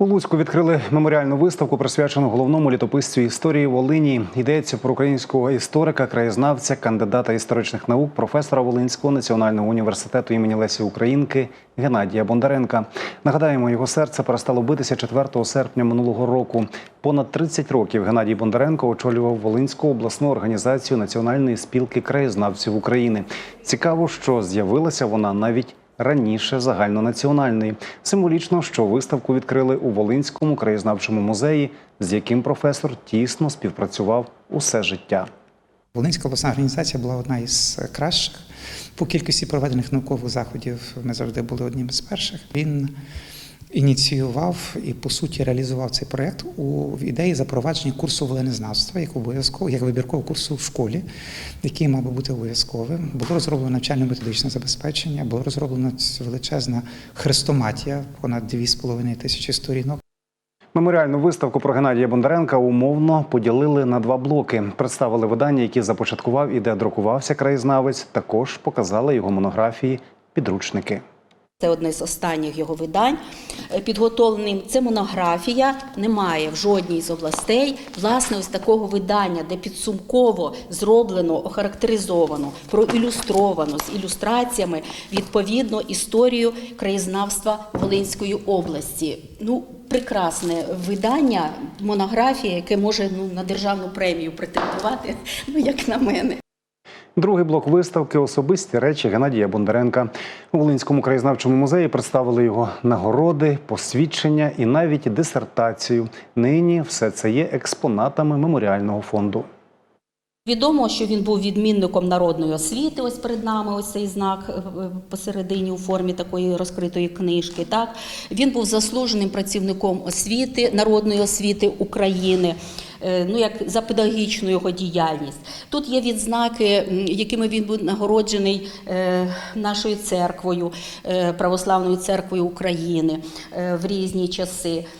У Луцьку відкрили меморіальну виставку, присвячену головному літописцю історії Волині. Йдеться про українського історика, краєзнавця, кандидата історичних наук, професора Волинського національного університету імені Лесі Українки Геннадія Бондаренка. Нагадаємо, його серце перестало битися 4 серпня минулого року. Понад 30 років Геннадій Бондаренко очолював Волинську обласну організацію Національної спілки краєзнавців України. Цікаво, що з'явилася вона навіть раніше загальнонаціональний. Символічно, що виставку відкрили у Волинському краєзнавчому музеї, з яким професор тісно співпрацював усе життя. Волинська обласна організація була одна із кращих. По кількості проведених наукових заходів ми завжди були одним з перших. Він ініціював і по суті реалізував цей проєкт у ідеї запровадження курсу волинезнавства як обов'язково, як вибіркового курсу в школі, який мав би бути обов'язковим. Було розроблено навчально-методичне забезпечення, було розроблена величезна хрестоматія, понад 2,5 тисячі сторінок. Меморіальну виставку про Геннадія Бондаренка умовно поділили на два блоки. Представили видання, які започаткував і де друкувався краєзнавець. Також показали його монографії, підручники. Це одне з останніх його видань е, підготовленим. Це монографія. Немає в жодній з областей власне ось такого видання, де підсумково зроблено, охарактеризовано, проілюстровано з ілюстраціями відповідно історію краєзнавства Волинської області. Ну, прекрасне видання, монографія, яке може ну на державну премію претендувати, ну як на мене. Другий блок виставки особисті речі Геннадія Бондаренка. У Волинському краєзнавчому музеї представили його нагороди, посвідчення і навіть дисертацію. Нині все це є експонатами меморіального фонду. Відомо, що він був відмінником народної освіти. Ось перед нами ось цей знак е, е, посередині у формі такої розкритої книжки. Так він був заслуженим працівником освіти, народної освіти України. Е, Ну, як за педагогічну його діяльність. Тут є відзнаки, якими він був нагороджений е, нашою церквою, е, Православною церквою України в різні часи.